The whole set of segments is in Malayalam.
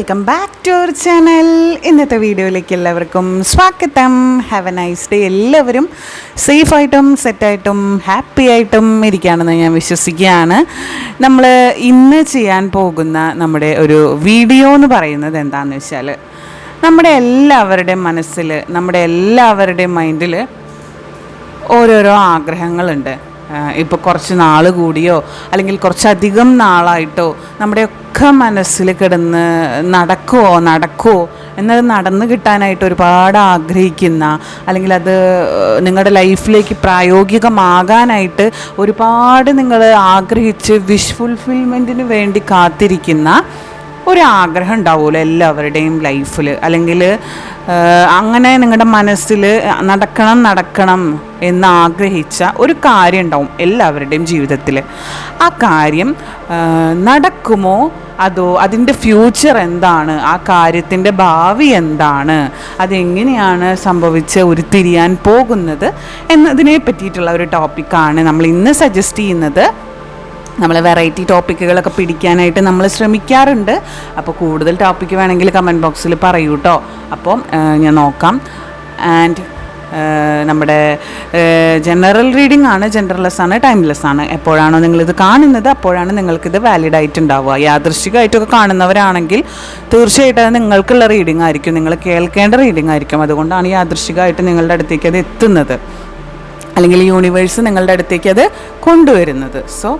Welcome back to our channel ഇന്നത്തെ വീഡിയോയിലേക്ക് എല്ലാവർക്കും സ്വാഗതം. ഹാവ് എ നൈസ് ഡേ എല്ലാവരും. സേഫായിട്ടും സെറ്റായിട്ടും ഹാപ്പി ആയിട്ടും ഇരിക്കുകയാണെന്ന് ഞാൻ വിശ്വസിക്കുകയാണ്. നമ്മൾ ഇന്ന് ചെയ്യാൻ പോകുന്ന നമ്മുടെ ഒരു വീഡിയോ എന്ന് പറയുന്നത് എന്താണെന്ന് വെച്ചാൽ നമ്മുടെ എല്ലാവരുടെയും മനസ്സിൽ നമ്മുടെ എല്ലാവരുടെയും മൈൻഡിൽ ഓരോരോ ആഗ്രഹങ്ങളുണ്ട്. ഇപ്പോൾ കുറച്ച് നാൾ കൂടിയോ അല്ലെങ്കിൽ കുറച്ചധികം നാളായിട്ടോ നമ്മുടെയൊക്കെ മനസ്സിൽ കിടന്ന് നടക്കുമോ നടക്കുമോ എന്നത് നടന്നു കിട്ടാനായിട്ട് ഒരുപാട് ആഗ്രഹിക്കുന്ന അല്ലെങ്കിൽ അത് നിങ്ങളുടെ ലൈഫിലേക്ക് പ്രായോഗികമാകാനായിട്ട് ഒരുപാട് നിങ്ങൾ ആഗ്രഹിച്ച് വിഷ് ഫുൾഫിൽമെന്റിന് വേണ്ടി കാത്തിരിക്കുന്ന ഒരു ആഗ്രഹം ഉണ്ടാവുമല്ലോ എല്ലാവരുടെയും ലൈഫിൽ. അല്ലെങ്കിൽ അങ്ങനെ നിങ്ങളുടെ മനസ്സിൽ നടക്കണം നടക്കണം എന്ന് ആഗ്രഹിച്ച ഒരു കാര്യം ഉണ്ടാവും എല്ലാവരുടെയും ജീവിതത്തിൽ. ആ കാര്യം നടക്കുമോ? അതോ അതിന്റെ ഫ്യൂച്ചർ എന്താണ്? ആ കാര്യത്തിന്റെ ഭാവി എന്താണ്? അതെങ്ങനെയാണ് സംഭവിച്ച് ഉരുത്തിരിയാൻ പോകുന്നത് എന്നതിനെ പറ്റിയിട്ടുള്ള ഒരു ടോപ്പിക്കാണ് നമ്മൾ ഇന്ന് സജസ്റ്റ് ചെയ്യുന്നത്. നമ്മൾ വെറൈറ്റി ടോപ്പിക്കുകളൊക്കെ പിടിക്കാനായിട്ട് നമ്മൾ ശ്രമിക്കാറുണ്ട്. അപ്പോൾ കൂടുതൽ ടോപ്പിക്ക് വേണമെങ്കിൽ കമന്റ് ബോക്സിൽ പറയൂ കേട്ടോ അപ്പോൾ ഞാൻ നോക്കാം. ആൻഡ് നമ്മുടെ ജനറൽ റീഡിംഗ് ആണ്. ജനറൽലെസ് ആണ് ടൈംലെസ് ആണ്. എപ്പോഴാണോ നിങ്ങളിത് കാണുന്നത് അപ്പോഴാണ് നിങ്ങൾക്കിത് വാലിഡ് ആയിട്ട് ഉണ്ടാവുക യാദൃശ്ചികമായിട്ടൊക്കെ കാണുന്നവരാണെങ്കിൽ തീർച്ചയായിട്ടും അത് നിങ്ങൾക്കുള്ള റീഡിംഗ് ആയിരിക്കും. നിങ്ങൾ കേൾക്കേണ്ട റീഡിംഗ് ആയിരിക്കും. അതുകൊണ്ടാണ് യാദൃശികമായിട്ട് നിങ്ങളുടെ അടുത്തേക്ക് അത് എത്തുന്നത്. അല്ലെങ്കിൽ യൂണിവേഴ്സ് നിങ്ങളുടെ അടുത്തേക്ക് അത് കൊണ്ടുവരുന്നത്. സോ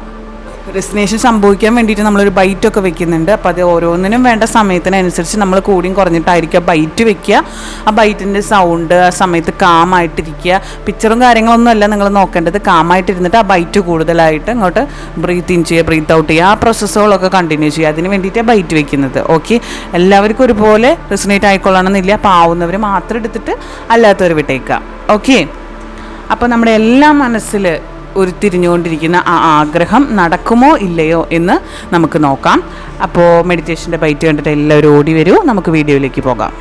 റെസിനേഷൻ സംഭവിക്കാൻ വേണ്ടിയിട്ട് നമ്മളൊരു ബൈറ്റൊക്കെ വെക്കുന്നുണ്ട്. അപ്പോൾ അത് ഓരോന്നിനും വേണ്ട സമയത്തിനനുസരിച്ച് നമ്മൾ കൂടിയും കുറഞ്ഞിട്ടായിരിക്കും ബൈറ്റ് വെക്കുക. ആ ബൈറ്റിന്റെ സൗണ്ട് ആ സമയത്ത് കാമായിട്ടിരിക്കുക. പിക്ചറും കാര്യങ്ങളൊന്നും അല്ല നിങ്ങൾ നോക്കേണ്ടത്. കാമായിട്ടിരുന്നിട്ട് ആ ബൈറ്റ് കൂടുതലായിട്ട് ഇങ്ങോട്ട് ബ്രീത്ത് ഇൻ ചെയ്യുക ബ്രീത്ത് ഔട്ട് ചെയ്യുക. ആ പ്രോസസ്സുകളൊക്കെ കണ്ടിന്യൂ ചെയ്യുക. അതിന് വേണ്ടിയിട്ടാണ് ബൈറ്റ് വെക്കുന്നത്. ഓക്കെ എല്ലാവർക്കും ഒരുപോലെ റെസിനേറ്റ് ആയിക്കൊള്ളണമെന്നില്ല. അപ്പോൾ ആവുന്നവർ മാത്രം എടുത്തിട്ട് അല്ലാത്തവർ വിട്ടേക്കുക. ഓക്കെ അപ്പോൾ നമ്മുടെ എല്ലാ മനസ്സിൽ ഉരുത്തിരിഞ്ഞുകൊണ്ടിരിക്കുന്ന ആ ആഗ്രഹം നടക്കുമോ ഇല്ലയോ എന്ന് നമുക്ക് നോക്കാം. അപ്പോൾ മെഡിറ്റേഷന്റെ ബൈറ്റ് കണ്ടിട്ട് എല്ലാവരും ഓടി വരൂ. നമുക്ക് വീഡിയോയിലേക്ക് പോകാം.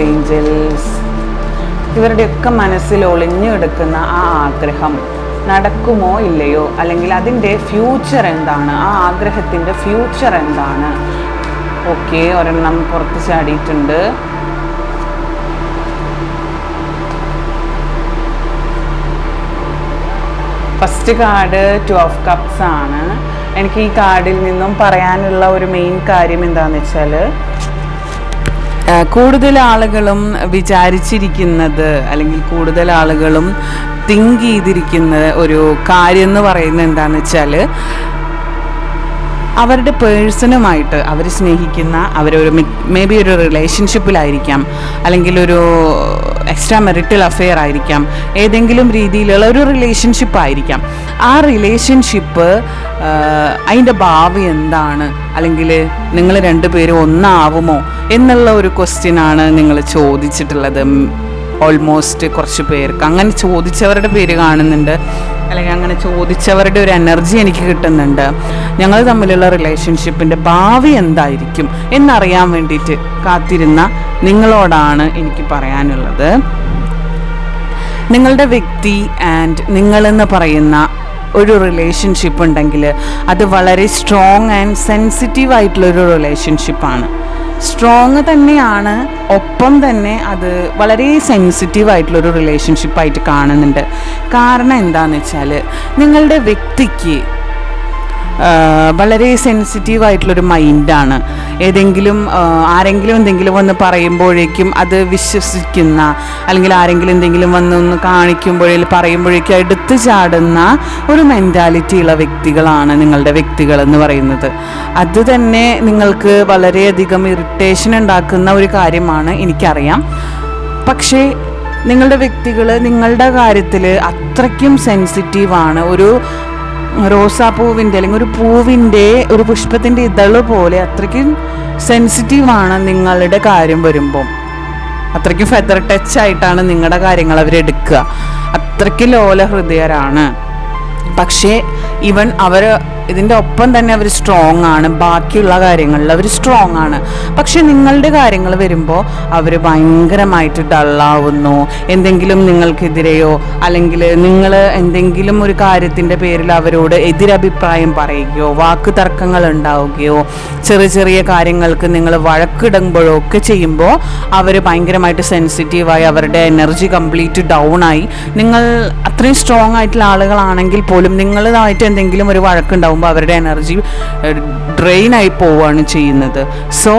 ഏഞ്ചൽസ് ഇവരുടെയൊക്കെ മനസ്സിൽ ഒളിഞ്ഞു കിടക്കുന്ന ആ ആഗ്രഹം നടക്കുമോ ഇല്ലയോ? അല്ലെങ്കിൽ അതിന്റെ ഫ്യൂച്ചർ എന്താണ്? ആ ആഗ്രഹത്തിന്റെ ഫ്യൂച്ചർ എന്താണ്? ഓക്കെ ഒരെണ്ണം പുറത്ത് ചാടിയിട്ടുണ്ട്. First card two of cups ആണ്. എനിക്ക് ഈ കാർഡിൽ നിന്നും പറയാനുള്ള ഒരു മെയിൻ കാര്യം എന്താണെന്ന് വെച്ചാൽ കൂടുതൽ ആളുകളും വിചാരിച്ചിരിക്കുന്നത് അല്ലെങ്കിൽ കൂടുതൽ ആളുകളും തിങ്ക് ചെയ്തിരിക്കുന്ന ഒരു കാര്യം എന്ന് പറയുന്നത് എന്താണെന്ന് വെച്ചാൽ അവരുടെ പേഴ്സണുമായിട്ട് അവർ സ്നേഹിക്കുന്ന അവരൊരു മേ ബി ഒരു റിലേഷൻഷിപ്പിലായിരിക്കാം അല്ലെങ്കിൽ ഒരു എക്സ്ട്രാ മെറിറ്റൽ അഫെയർ ആയിരിക്കാം. ഏതെങ്കിലും രീതിയിലുള്ള ഒരു റിലേഷൻഷിപ്പ് ആയിരിക്കാം. ആ റിലേഷൻഷിപ്പ് അതിന്റെ ഭാവി എന്താണ്? അല്ലെങ്കിൽ നിങ്ങൾ രണ്ടുപേരും ഒന്നാവുമോ? എന്നുള്ള ഒരു ക്വസ്റ്റ്യനാണ് നിങ്ങൾ ചോദിച്ചിട്ടുള്ളത്. ഓൾമോസ്റ്റ് കുറച്ച് പേർക്ക്. അങ്ങനെ ചോദിച്ചവരുടെ പേര് കാണുന്നുണ്ട്. അല്ലെങ്കിൽ അങ്ങനെ ചോദിച്ചവരുടെ ഒരു എനർജി എനിക്ക് കിട്ടുന്നുണ്ട്. ഞങ്ങൾ തമ്മിലുള്ള റിലേഷൻഷിപ്പിന്റെ ഭാവി എന്തായിരിക്കും എന്നറിയാൻ വേണ്ടിയിട്ട് കാത്തിരുന്ന നിങ്ങളോടാണ് എനിക്ക് പറയാനുള്ളത്. നിങ്ങളുടെ വ്യക്തി ആൻഡ് നിങ്ങളെന്ന് പറയുന്ന ഒരു റിലേഷൻഷിപ്പ് ഉണ്ടെങ്കിൽ അത് വളരെ സ്ട്രോങ് ആൻഡ് സെൻസിറ്റീവ് ആയിട്ടുള്ളൊരു റിലേഷൻഷിപ്പാണ് സ്ട്രോങ് തന്നെയാണ്. ഒപ്പം തന്നെ അത് വളരെ സെൻസിറ്റീവ് ആയിട്ടുള്ളൊരു റിലേഷൻഷിപ്പായിട്ട് കാണുന്നുണ്ട്. കാരണം എന്താണെന്ന് വെച്ചാൽ നിങ്ങളുടെ വ്യക്തിക്ക് വളരെ സെൻസിറ്റീവ് ആയിട്ടുള്ളൊരു മൈൻഡാണ് ഏതെങ്കിലും ആരെങ്കിലും എന്തെങ്കിലും വന്ന് പറയുമ്പോഴേക്കും അത് വിശ്വസിക്കുന്ന അല്ലെങ്കിൽ ആരെങ്കിലും എന്തെങ്കിലും വന്ന് ഒന്ന് കാണിക്കുമ്പോഴേ പറയുമ്പോഴേക്കും എടുത്തു ചാടുന്ന ഒരു മെന്റാലിറ്റി ഉള്ള വ്യക്തികളാണ് നിങ്ങളുടെ വ്യക്തികൾ എന്ന് പറയുന്നത്. അത് തന്നെ നിങ്ങൾക്ക് വളരെയധികം ഇറിറ്റേഷൻ ഉണ്ടാക്കുന്ന ഒരു കാര്യമാണ് എനിക്കറിയാം. പക്ഷേ നിങ്ങളുടെ വ്യക്തികൾ നിങ്ങളുടെ കാര്യത്തിൽ അത്രയ്ക്കും സെൻസിറ്റീവാണ് ഒരു റോസാപ്പൂവിന്റെ അല്ലെങ്കിൽ ഒരു പൂവിന്റെ ഒരു പുഷ്പത്തിന്റെ ഇതൾ പോലെ അത്രയ്ക്കും സെൻസിറ്റീവാണ് നിങ്ങളുടെ കാര്യം വരുമ്പം. അത്രയ്ക്കും ഫെദർ ടച്ച് ആയിട്ടാണ് നിങ്ങളുടെ കാര്യങ്ങൾ അവരെടുക്കുക അത്രയ്ക്ക് ലോല ഹൃദയരാണ് പക്ഷേ ഇവൻ അവർ ഇതിന്റെ ഒപ്പം തന്നെ അവർ സ്ട്രോങ് ആണ്. ബാക്കിയുള്ള കാര്യങ്ങളിൽ അവർ സ്ട്രോങ് ആണ്. പക്ഷെ നിങ്ങളുടെ കാര്യങ്ങൾ വരുമ്പോൾ അവർ ഭയങ്കരമായിട്ട് ഡള്ളാവുന്നു എന്തെങ്കിലും നിങ്ങൾക്കെതിരെയോ അല്ലെങ്കിൽ നിങ്ങൾ എന്തെങ്കിലും ഒരു കാര്യത്തിന്റെ പേരിൽ അവരോട് എതിരഭിപ്രായം പറയുകയോ വാക്ക് തർക്കങ്ങൾ ഉണ്ടാവുകയോ ചെറിയ ചെറിയ കാര്യങ്ങൾക്ക് നിങ്ങൾ വഴക്കിടുമ്പോഴോ ഒക്കെ ചെയ്യുമ്പോൾ അവർ ഭയങ്കരമായിട്ട് സെൻസിറ്റീവായി അവരുടെ എനർജി കംപ്ലീറ്റ് ഡൗൺ ആയി. നിങ്ങൾ അത്രയും സ്ട്രോങ് ആയിട്ടുള്ള ആളുകളാണെങ്കിൽ പോലും നിങ്ങളായിട്ട് എന്തെങ്കിലും ഒരു വഴക്കുണ്ടാവും. ആകുമ്പോൾ അവരുടെ എനർജി ഡ്രെയിൻ ആയി പോവുകയാണ് ചെയ്യുന്നത്. സോ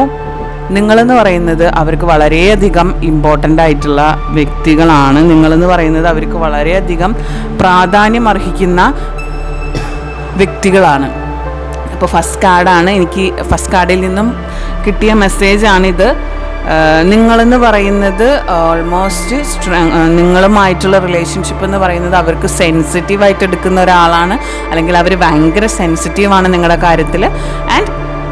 നിങ്ങളെന്ന് പറയുന്നത് അവർക്ക് വളരെയധികം ഇമ്പോർട്ടന്റ് ആയിട്ടുള്ള വ്യക്തികളാണ്. നിങ്ങളെന്ന് പറയുന്നത് അവർക്ക് വളരെയധികം പ്രാധാന്യം അർഹിക്കുന്ന വ്യക്തികളാണ്. അപ്പോൾ ഫസ്റ്റ് കാർഡാണ് എനിക്ക് ഫസ്റ്റ് കാർഡിൽ നിന്നും കിട്ടിയ മെസ്സേജാണിത് നിങ്ങളെന്ന് പറയുന്നത് ഓൾമോസ്റ്റ് നിങ്ങളുമായിട്ടുള്ള റിലേഷൻഷിപ്പ് എന്ന് പറയുന്നത് അവർക്ക് സെൻസിറ്റീവ് ആയിട്ട് എടുക്കുന്ന ഒരാളാണ്. അല്ലെങ്കിൽ അവർ ഭയങ്കര സെൻസിറ്റീവാണ് നിങ്ങളുടെ കാര്യത്തിൽ. ആൻഡ്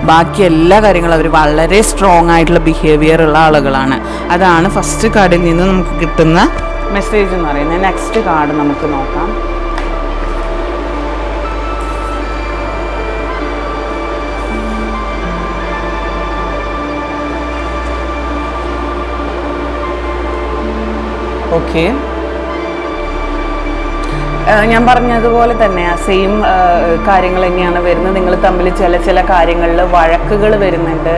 ബാക്കി എല്ലാ കാര്യങ്ങളും അവർ വളരെ സ്ട്രോങ് ആയിട്ടുള്ള ബിഹേവിയർ ഉള്ള ആളുകളാണ്. അതാണ് ഫസ്റ്റ് കാർഡിൽ നിന്ന് നമുക്ക് കിട്ടുന്ന മെസ്സേജ് എന്ന് പറയുന്നത്. നെക്സ്റ്റ് കാർഡ് നമുക്ക് നോക്കാം. ഓക്കെ ഞാൻ പറഞ്ഞതുപോലെ തന്നെ ആ സെയിം കാര്യങ്ങൾ തന്നെയാണ് വരുന്നത്. നിങ്ങൾ തമ്മിൽ ചില ചില കാര്യങ്ങളിൽ വഴക്കുകൾ വരുന്നുണ്ട്.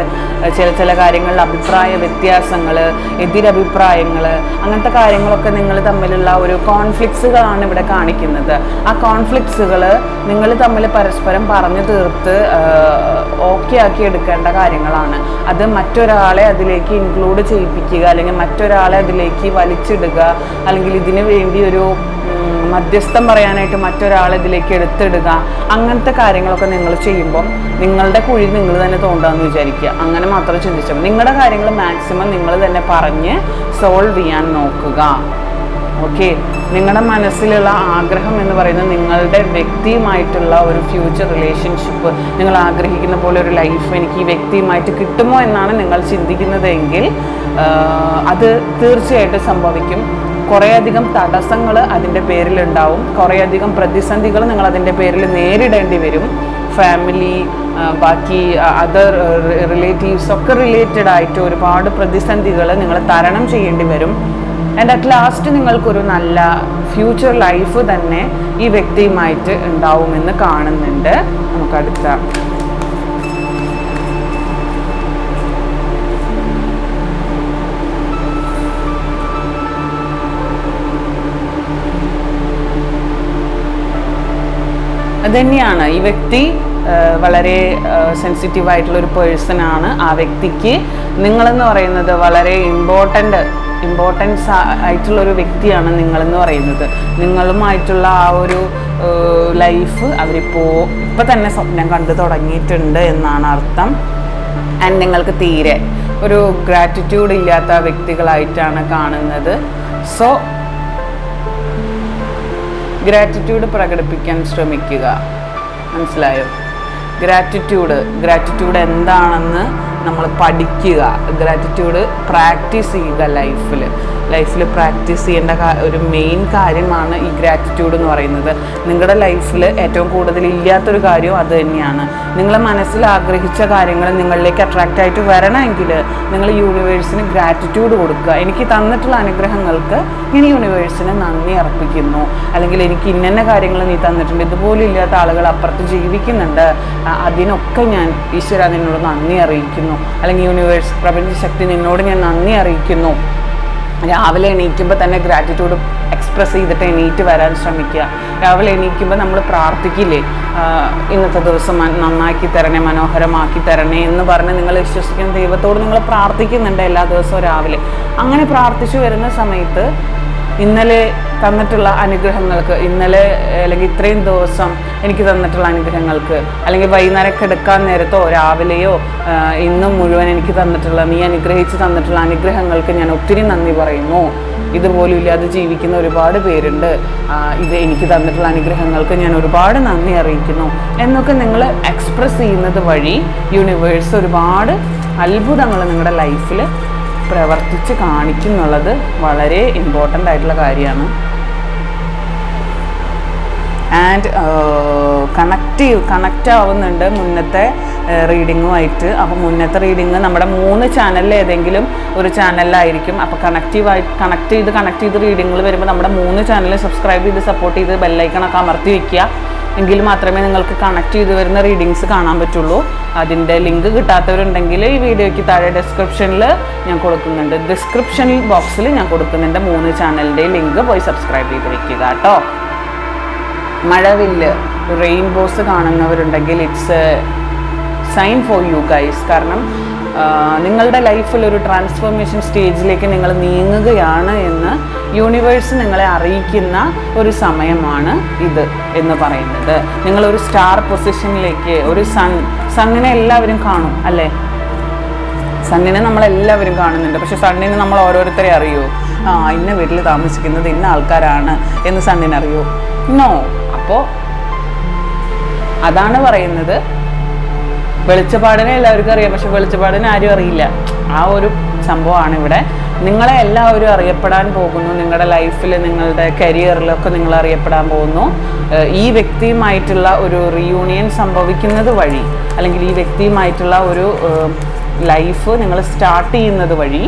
ചില ചില കാര്യങ്ങളിൽ അഭിപ്രായ വ്യത്യാസങ്ങൾ എതിരഭിപ്രായങ്ങൾ അങ്ങനത്തെ കാര്യങ്ങളൊക്കെ നിങ്ങൾ തമ്മിലുള്ള ഒരു കോൺഫ്ലിക്ട്സുകളാണ് ഇവിടെ കാണിക്കുന്നത്. ആ കോൺഫ്ലിക്ട്സുകൾ നിങ്ങൾ തമ്മിൽ പരസ്പരം പറഞ്ഞു തീർത്ത് ഓക്കെ ആക്കി എടുക്കേണ്ട കാര്യങ്ങളാണ്. അത് മറ്റൊരാളെ അതിലേക്ക് ഇൻക്ലൂഡ് ചെയ്യിപ്പിക്കുക അല്ലെങ്കിൽ മറ്റൊരാളെ അതിലേക്ക് വലിച്ചിടുക അല്ലെങ്കിൽ ഇതിനു വേണ്ടി ഒരു മധ്യസ്ഥം പറയാനായിട്ട് മറ്റൊരാളെ ഇതിലേക്ക് എടുത്തിടുക അങ്ങനത്തെ കാര്യങ്ങളൊക്കെ നിങ്ങൾ ചെയ്യുമ്പോൾ നിങ്ങളുടെ കുഴി നിങ്ങൾ തന്നെ തോണ്ടാന്ന് വിചാരിക്കുക. അങ്ങനെ മാത്രം ചിന്തിച്ചാൽ നിങ്ങളുടെ കാര്യങ്ങൾ മാക്സിമം നിങ്ങൾ തന്നെ പറഞ്ഞ് സോൾവ് ചെയ്യാൻ നോക്കുക. ഓക്കെ നിങ്ങളുടെ മനസ്സിലുള്ള ആഗ്രഹം എന്ന് പറയുന്നത് നിങ്ങളുടെ വ്യക്തിയുമായിട്ടുള്ള ഒരു ഫ്യൂച്ചർ റിലേഷൻഷിപ്പ് നിങ്ങൾ ആഗ്രഹിക്കുന്ന പോലെ ഒരു ലൈഫ് എനിക്ക് ഈ വ്യക്തിയുമായിട്ട് കിട്ടുമോ എന്നാണ് നിങ്ങൾ ചിന്തിക്കുന്നതെങ്കിൽ അത് തീർച്ചയായിട്ടും സംഭവിക്കും. കുറേയധികം തടസ്സങ്ങൾ അതിന്റെ പേരിലുണ്ടാവും. കുറേയധികം പ്രതിസന്ധികൾ നിങ്ങൾ അതിന്റെ പേരിൽ നേരിടേണ്ടി വരും. ഫാമിലി ബാക്കി അതർ റിലേറ്റീവ്സ് ഒക്കെ റിലേറ്റഡ് ആയിട്ട് ഒരുപാട് പ്രതിസന്ധികൾ നിങ്ങൾ തരണം ചെയ്യേണ്ടി വരും. ആൻഡ് അറ്റ് ലാസ്റ്റ് നിങ്ങൾക്കൊരു നല്ല ഫ്യൂച്ചർ ലൈഫ് തന്നെ ഈ വ്യക്തിയുമായിട്ട് ഉണ്ടാവുമെന്ന് കാണുന്നുണ്ട്. നമുക്ക് അടുത്ത അതുതന്നെയാണ് ഈ വ്യക്തി വളരെ സെൻസിറ്റീവ് ആയിട്ടുള്ള ഒരു പേഴ്സൺ ആണ്. ആ വ്യക്തിക്ക് നിങ്ങളെന്ന് പറയുന്നത് വളരെ ഇമ്പോർട്ടന്റ് ഇമ്പോർട്ടൻസ് ആയിട്ടുള്ള ഒരു വ്യക്തിയാണ് നിങ്ങളെന്ന് പറയുന്നത്. നിങ്ങളുമായിട്ടുള്ള ആ ഒരു ലൈഫ് അവരിപ്പോൾ ഇപ്പം തന്നെ സ്വപ്നം കണ്ടു തുടങ്ങിയിട്ടുണ്ട് എന്നാണ് അർത്ഥം. ആൻഡ് നിങ്ങൾക്ക് തീരെ ഒരു ഗ്രാറ്റിറ്റ്യൂഡ് ഇല്ലാത്ത വ്യക്തികളായിട്ടാണ് കാണുന്നത്. സോ ഗ്രാറ്റിറ്റ്യൂഡ് പ്രകടിപ്പിക്കാൻ ശ്രമിക്കുക. മനസ്സിലായോ? ഗ്രാറ്റിറ്റ്യൂഡ് ഗ്രാറ്റിറ്റ്യൂഡ് എന്താണെന്ന് നമ്മൾ പഠിക്കുക. ഗ്രാറ്റിറ്റ്യൂഡ് പ്രാക്ടീസ് ചെയ്യുക ലൈഫിൽ ലൈഫിൽ പ്രാക്ടീസ് ചെയ്യേണ്ട ഒരു മെയിൻ കാര്യമാണ് ഈ ഗ്രാറ്റിറ്റ്യൂഡ് എന്ന് പറയുന്നത്. നിങ്ങളുടെ ലൈഫിൽ ഏറ്റവും കൂടുതൽ ഇല്ലാത്തൊരു കാര്യവും അത് തന്നെയാണ്. നിങ്ങൾ മനസ്സിൽ ആഗ്രഹിച്ച കാര്യങ്ങൾ നിങ്ങളിലേക്ക് അട്രാക്റ്റ് ആയിട്ട് വരണമെങ്കിൽ നിങ്ങൾ യൂണിവേഴ്സിന് ഗ്രാറ്റിറ്റ്യൂഡ് കൊടുക്കുക. എനിക്ക് തന്നിട്ടുള്ള അനുഗ്രഹങ്ങൾക്ക് ഇനി യൂണിവേഴ്സിന് നന്ദി അർപ്പിക്കുന്നു. അല്ലെങ്കിൽ എനിക്ക് ഇന്നന്നെ കാര്യങ്ങൾ നീ തന്നിട്ടുണ്ട്. ഇതുപോലെ ഇല്ലാത്ത ആളുകൾ അപ്പുറത്ത് ജീവിക്കുന്നുണ്ട്. അതിനൊക്കെ ഞാൻ ഈശ്വര നിന്നോട് നന്ദി അറിയിക്കുന്നു. അല്ലെങ്കിൽ യൂണിവേഴ്സ് പ്രപഞ്ചശക്തി നിന്നോട് ഞാൻ നന്ദി അറിയിക്കുന്നു. രാവിലെ എണീക്കുമ്പോൾ തന്നെ ഗ്രാറ്റിറ്റ്യൂഡ് എക്സ്പ്രസ് ചെയ്തിട്ട് എണീറ്റ് വരാൻ ശ്രമിക്കുക. രാവിലെ എണീക്കുമ്പോൾ നമ്മൾ പ്രാർത്ഥിക്കില്ലേ? ഇന്നത്തെ ദിവസം നന്നാക്കി തരണേ മനോഹരമാക്കി തരണേ എന്ന് പറഞ്ഞ് നിങ്ങൾ വിശ്വസിക്കുന്ന ദൈവത്തോട് നിങ്ങൾ പ്രാർത്ഥിക്കുന്നുണ്ട് എല്ലാ ദിവസവും രാവിലെ. അങ്ങനെ പ്രാർത്ഥിച്ചു വരുന്ന സമയത്ത് ഇന്നലെ തന്നിട്ടുള്ള അനുഗ്രഹങ്ങൾക്ക് ഇന്നലെ അല്ലെങ്കിൽ ഇത്രയും ദിവസം എനിക്ക് തന്നിട്ടുള്ള അനുഗ്രഹങ്ങൾക്ക് അല്ലെങ്കിൽ വൈകുന്നേരം കിടക്കാൻ നേരത്തോ രാവിലെയോ ഇന്നും മുഴുവൻ എനിക്ക് തന്നിട്ടുള്ള നീ അനുഗ്രഹിച്ച് തന്നിട്ടുള്ള അനുഗ്രഹങ്ങൾക്ക് ഞാൻ ഒത്തിരി നന്ദി പറയുന്നു. ഇതുപോലും ഇല്ലാതെ ജീവിക്കുന്ന ഒരുപാട് പേരുണ്ട്. ഇത് എനിക്ക് തന്നിട്ടുള്ള അനുഗ്രഹങ്ങൾക്ക് ഞാൻ ഒരുപാട് നന്ദി അറിയിക്കുന്നു. എന്നൊക്കെ നിങ്ങൾ എക്സ്പ്രസ് ചെയ്യുന്നത് വഴി യൂണിവേഴ്സ് ഒരുപാട് അത്ഭുതങ്ങൾ നിങ്ങളുടെ ലൈഫിൽ പ്രവർത്തിച്ച് കാണിക്കുന്നുള്ളത് വളരെ ഇമ്പോർട്ടന്റ് ആയിട്ടുള്ള കാര്യമാണ്. ആൻഡ് കണക്റ്റ് കണക്റ്റ് ആവുന്നുണ്ട് മുന്നത്തെ റീഡിങ്ങുമായിട്ട് അപ്പോൾ മുന്നത്തെ റീഡിങ് നമ്മുടെ മൂന്ന് ചാനലിൽ ഏതെങ്കിലും ഒരു ചാനലിലായിരിക്കും അപ്പോൾ കണക്റ്റീവായി കണക്ട് ചെയ്ത് കണക്ട് ചെയ്ത് റീഡിങ്ങുകൾ വരുമ്പോൾ നമ്മുടെ മൂന്ന് ചാനലിൽ സബ്സ്ക്രൈബ് ചെയ്ത് സപ്പോർട്ട് ചെയ്ത് ബെല്ലൈക്കണൊക്കെ അമർത്തി വയ്ക്കുക എങ്കിൽ മാത്രമേ നിങ്ങൾക്ക് കണക്ട് ചെയ്ത് വരുന്ന റീഡിങ്സ് കാണാൻ പറ്റുള്ളൂ. അതിന്റെ ലിങ്ക് കിട്ടാത്തവരുണ്ടെങ്കിൽ ഈ വീഡിയോയ്ക്ക് താഴെ ഡിസ്ക്രിപ്ഷനിൽ ഞാൻ കൊടുക്കുന്നുണ്ട്. ഡിസ്ക്രിപ്ഷൻ ബോക്സിൽ ഞാൻ കൊടുക്കുന്നുണ്ട് മൂന്ന് ചാനലിന്റെ ലിങ്ക് പോയി സബ്സ്ക്രൈബ് ചെയ്ത് വെക്കുക കേട്ടോ. മഴവില്ല് റെയിൻബോസ് കാണുന്നവരുണ്ടെങ്കിൽ it's sign for you guys കാരണം നിങ്ങളുടെ ലൈഫിൽ ഒരു ട്രാൻസ്ഫോർമേഷൻ സ്റ്റേജിലേക്ക് നിങ്ങൾ നീങ്ങുകയാണ് എന്ന് യൂണിവേഴ്സ് നിങ്ങളെ അറിയിക്കുന്ന ഒരു സമയമാണ് ഇത് എന്ന് പറയുന്നത്. നിങ്ങളൊരു സ്റ്റാർ പൊസിഷനിലേക്ക് ഒരു സൺ സണ്ണിനെ എല്ലാവരും കാണും അല്ലേ? സണ്ണിനെ നമ്മളെല്ലാവരും കാണുന്നുണ്ട്. പക്ഷെ സണ്ണിനെ നമ്മൾ ഓരോരുത്തരെ അറിയോ? ആ ഇന്ന വീട്ടിൽ താമസിക്കുന്നത് ഇന്ന ആൾക്കാരാണ് എന്ന് സണ്ണിനെ അറിയോ? നോ അപ്പോൾ അതാണ് പറയുന്നത് വെളിച്ചപ്പാടിനെ എല്ലാവർക്കും അറിയാം പക്ഷെ വെളിച്ചപ്പാടിനെ ആരും അറിയില്ല. ആ ഒരു സംഭവമാണ് ഇവിടെ. നിങ്ങളെ എല്ലാവരും അറിയപ്പെടാൻ പോകുന്നു. നിങ്ങളുടെ ലൈഫിൽ നിങ്ങളുടെ കരിയറിലൊക്കെ നിങ്ങൾ അറിയപ്പെടാൻ പോകുന്നു. ഈ വ്യക്തിയുമായിട്ടുള്ള ഒരു റീയൂണിയൻ സംഭവിക്കുന്നത് വഴി അല്ലെങ്കിൽ ഈ വ്യക്തിയുമായിട്ടുള്ള ഒരു ലൈഫ് നിങ്ങൾ സ്റ്റാർട്ട് ചെയ്യുന്നത് വഴി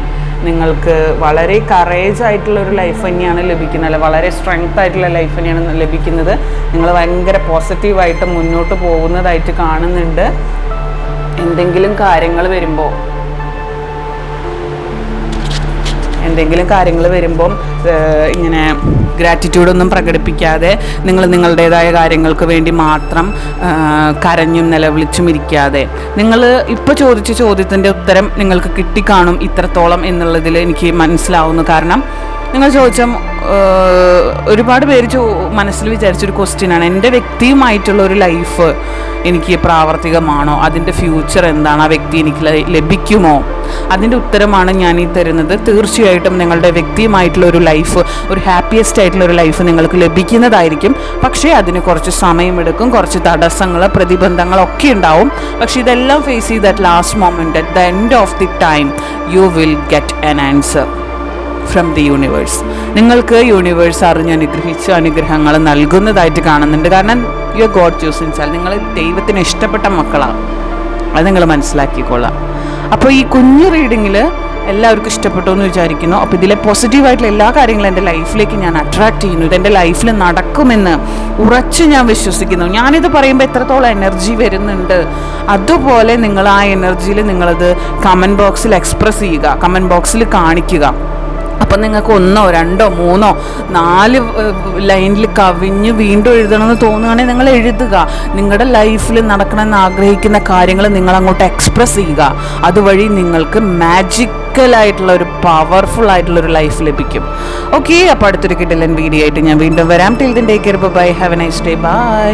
നിങ്ങൾക്ക് വളരെ കറേജ് ആയിട്ടുള്ള ഒരു ലൈഫ് തന്നെയാണ് ലഭിക്കുന്നത്. അല്ലെ വളരെ സ്ട്രെങ്ത് ആയിട്ടുള്ള ലൈഫ് തന്നെയാണ് ലഭിക്കുന്നത്. നിങ്ങൾ ഭയങ്കര പോസിറ്റീവായിട്ട് മുന്നോട്ട് പോകുന്നതായിട്ട് കാണുന്നുണ്ട്. എന്തെങ്കിലും കാര്യങ്ങൾ വരുമ്പോൾ എന്തെങ്കിലും കാര്യങ്ങൾ വരുമ്പം ഇങ്ങനെ ഗ്രാറ്റിറ്റ്യൂഡൊന്നും പ്രകടിപ്പിക്കാതെ നിങ്ങൾ നിങ്ങളുടേതായ കാര്യങ്ങൾക്ക് വേണ്ടി മാത്രം കരഞ്ഞും നിലവിളിച്ചും ഇരിക്കാതെ. നിങ്ങൾ ഇപ്പോൾ ചോദിച്ച ചോദ്യത്തിന്റെ ഉത്തരം നിങ്ങൾക്ക് കിട്ടിക്കാണും ഇത്രത്തോളം എന്നുള്ളതിൽ എനിക്ക് മനസ്സിലാവുന്നു. കാരണം നിങ്ങൾ ചോദിച്ച ഒരുപാട് പേര് ചോ മനസ്സിൽ വിചാരിച്ചൊരു ക്വസ്റ്റ്യനാണ് എന്റെ വ്യക്തിയുമായിട്ടുള്ള ഒരു ലൈഫ് എനിക്ക് പ്രാവർത്തികമാണോ? അതിന്റെ ഫ്യൂച്ചർ എന്താണ്? ആ വ്യക്തി എനിക്ക് ലഭിക്കുമോ? അതിന്റെ ഉത്തരമാണ് ഞാൻ ഈ തരുന്നത്. തീർച്ചയായിട്ടും നിങ്ങളുടെ വ്യക്തിയുമായിട്ടുള്ള ഒരു ലൈഫ് ഒരു ഹാപ്പിയസ്റ്റ് ആയിട്ടുള്ള ഒരു ലൈഫ് നിങ്ങൾക്ക് ലഭിക്കുന്നതായിരിക്കും. പക്ഷേ അതിന് കുറച്ച് സമയമെടുക്കും. കുറച്ച് തടസ്സങ്ങൾ പ്രതിബന്ധങ്ങളൊക്കെ ഉണ്ടാവും. പക്ഷേ ഇതെല്ലാം ഫേസ് ചെയ്ത് at last moment at the end of the time you will get an answer from the universe നിങ്ങൾക്ക് യൂണിവേഴ്സ് അറിഞ്ഞ് അനുഗ്രഹിച്ച് അനുഗ്രഹങ്ങൾ നൽകുന്നതായിട്ട് കാണുന്നുണ്ട്. കാരണം യു ആർ ഗോഡ് ചൂസ് ഇൻസാൽ നിങ്ങൾ ദൈവത്തിന് ഇഷ്ടപ്പെട്ട മക്കളാണ് അത് നിങ്ങൾ മനസ്സിലാക്കിക്കൊള്ളാം അപ്പോൾ ഈ കുഞ്ഞു റീഡിങ്ങിൽ എല്ലാവർക്കും ഇഷ്ടപ്പെട്ടു എന്ന് വിചാരിക്കുന്നു. അപ്പോൾ ഇതിലെ പോസിറ്റീവായിട്ടുള്ള എല്ലാ കാര്യങ്ങളും എന്റെ ലൈഫിലേക്ക് ഞാൻ അട്രാക്ട് ചെയ്യുന്നു. ഇതെന്റെ ലൈഫിൽ നടക്കുമെന്ന് ഉറച്ച് ഞാൻ വിശ്വസിക്കുന്നു. ഞാനിത് പറയുമ്പോൾ എത്രത്തോളം എനർജി വരുന്നുണ്ട്. അതുപോലെ നിങ്ങൾ ആ എനർജിയിൽ നിങ്ങളത് കമന്റ് ബോക്സിൽ എക്സ്പ്രസ് ചെയ്യുക. കമന്റ് ബോക്സിൽ കാണിക്കുക. അപ്പം നിങ്ങൾക്ക് ഒന്നോ രണ്ടോ മൂന്നോ നാല് ലൈനിൽ കവിഞ്ഞ് വീണ്ടും എഴുതണമെന്ന് തോന്നുകയാണെങ്കിൽ നിങ്ങൾ എഴുതുക. നിങ്ങളുടെ ലൈഫിൽ നടക്കണമെന്ന് ആഗ്രഹിക്കുന്ന കാര്യങ്ങൾ നിങ്ങൾ അങ്ങോട്ട് എക്സ്പ്രസ് ചെയ്യുക. അതുവഴി നിങ്ങൾക്ക് മാജിക്കലായിട്ടുള്ള ഒരു പവർഫുൾ ആയിട്ടുള്ള ഒരു ലൈഫ് ലഭിക്കും. ഓക്കെ അപ്പോൾ അടുത്തൊരു കിട്ടില്ല വീഡിയോ ആയിട്ട് ഞാൻ വീണ്ടും വരാം. Till then take care bye have a nice day bye